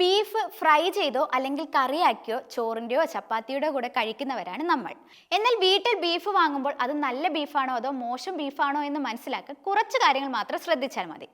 Beef fry ചെയ്തോ അല്ലെങ്കിൽ കറിയാക്കിയോ ചോറിന്റെയോ ചപ്പാത്തിയുടെയോ കൂടെ കഴിക്കുന്നവരാണ് നമ്മൾ. എന്നാൽ വീട്ടിൽ ബീഫ് വാങ്ങുമ്പോൾ അത് നല്ല ബീഫാണോ അതോ മോശം ബീഫാണോ എന്ന് മനസ്സിലാക്കാൻ കുറച്ച് കാര്യങ്ങൾ മാത്രം ശ്രദ്ധിച്ചാൽ മതി.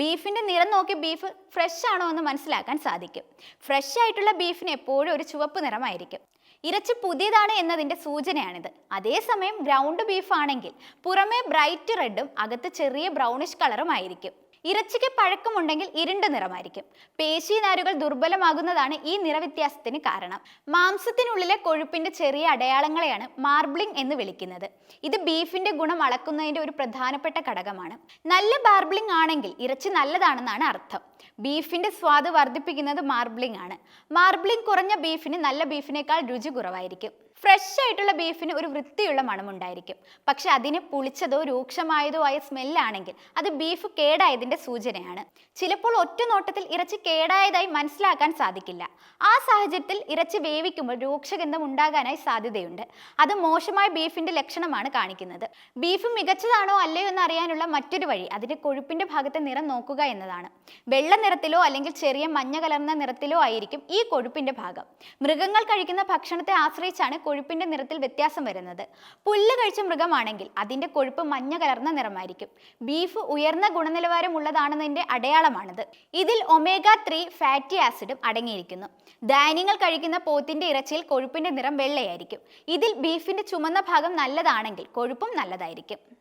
ബീഫിന്റെ നിറം നോക്കി ബീഫ് ഫ്രഷ് ആണോ എന്ന് മനസ്സിലാക്കാൻ സാധിക്കും. ഫ്രഷ് ആയിട്ടുള്ള ബീഫിന് എപ്പോഴും ഒരു ചുവപ്പ് നിറമായിരിക്കും. ഇറച്ചി പുതിയതാണ് എന്നതിന്റെ സൂചനയാണിത്. അതേസമയം ഗ്രൗണ്ട് ബീഫ് ആണെങ്കിൽ പുറമേ ബ്രൈറ്റ് റെഡും അകത്ത് ചെറിയ ബ്രൗണിഷ് കളറും ആയിരിക്കും. ഇറച്ചിക്ക് പഴക്കമുണ്ടെങ്കിൽ ഇരുണ്ട നിറമായിരിക്കും. പേശീനാരുകൾ ദുർബലമാകുന്നതാണ് ഈ നിറവ്യത്യാസത്തിന് കാരണം. മാംസത്തിനുള്ളിലെ കൊഴുപ്പിന്റെ ചെറിയ അടയാളങ്ങളെയാണ് മാർബ്ലിംഗ് എന്ന് വിളിക്കുന്നത്. ഇത് ബീഫിന്റെ ഗുണം അളക്കുന്നതിന്റെ ഒരു പ്രധാനപ്പെട്ട ഘടകമാണ്. നല്ല മാർബ്ലിംഗ് ആണെങ്കിൽ ഇറച്ചി നല്ലതാണെന്നാണ് അർത്ഥം. ബീഫിന്റെ സ്വാദ് വർദ്ധിപ്പിക്കുന്നത് മാർബ്ലിംഗ് ആണ്. മാർബ്ലിംഗ് കുറഞ്ഞ ബീഫിന് നല്ല ബീഫിനേക്കാൾ രുചി കുറവായിരിക്കും. ഫ്രഷ് ആയിട്ടുള്ള ബീഫിന് ഒരു വൃത്തിയുള്ള മണമുണ്ടായിരിക്കും. പക്ഷെ അതിന് പുളിച്ചതോ രൂക്ഷമായതോ ആയ സ്മെല്ലാണെങ്കിൽ അത് ബീഫ് കേടായതിന്റെ സൂചനയാണ്. ചിലപ്പോൾ ഒറ്റ നോട്ടത്തിൽ ഇറച്ചി കേടായതായി മനസ്സിലാക്കാൻ സാധിക്കില്ല. ആ സാഹചര്യത്തിൽ ഇറച്ചി വേവിക്കുമ്പോൾ രൂക്ഷഗന്ധം ഉണ്ടാകാനായി സാധ്യതയുണ്ട്. അത് മോശമായ ബീഫിന്റെ ലക്ഷണമാണ് കാണിക്കുന്നത്. ബീഫ് മികച്ചതാണോ അല്ലയോ എന്ന് അറിയാനുള്ള മറ്റൊരു വഴി അതിന്റെ കൊഴുപ്പിന്റെ ഭാഗത്തെ നിറം നോക്കുക എന്നതാണ്. വെള്ള നിറത്തിലോ അല്ലെങ്കിൽ ചെറിയ മഞ്ഞ കലർന്ന നിറത്തിലോ ആയിരിക്കും ഈ കൊഴുപ്പിന്റെ ഭാഗം. മൃഗങ്ങൾ കഴിക്കുന്ന ഭക്ഷണത്തെ ആശ്രയിച്ചാണ് കൊഴുപ്പിന്റെ നിറത്തിൽ വ്യത്യാസം വരുന്നത്. പുല്ല് കഴിച്ച മൃഗമാണെങ്കിൽ അതിന്റെ കൊഴുപ്പ് മഞ്ഞ കലർന്ന നിറമായിരിക്കും. ബീഫ് ഉയർന്ന ഗുണനിലവാരമുള്ളതാണെന്നതിന്റെ അടയാളമാണിത്. ഇതിൽ ഒമേഗ ത്രീ ഫാറ്റി ആസിഡും അടങ്ങിയിരിക്കുന്നു. ധാന്യങ്ങൾ കഴിക്കുന്ന പോത്തിന്റെ ഇറച്ചിയിൽ കൊഴുപ്പിന്റെ നിറം വെള്ളയായിരിക്കും. ഇതിൽ ബീഫിന്റെ ചുമന്ന ഭാഗം നല്ലതാണെങ്കിൽ കൊഴുപ്പും നല്ലതായിരിക്കും.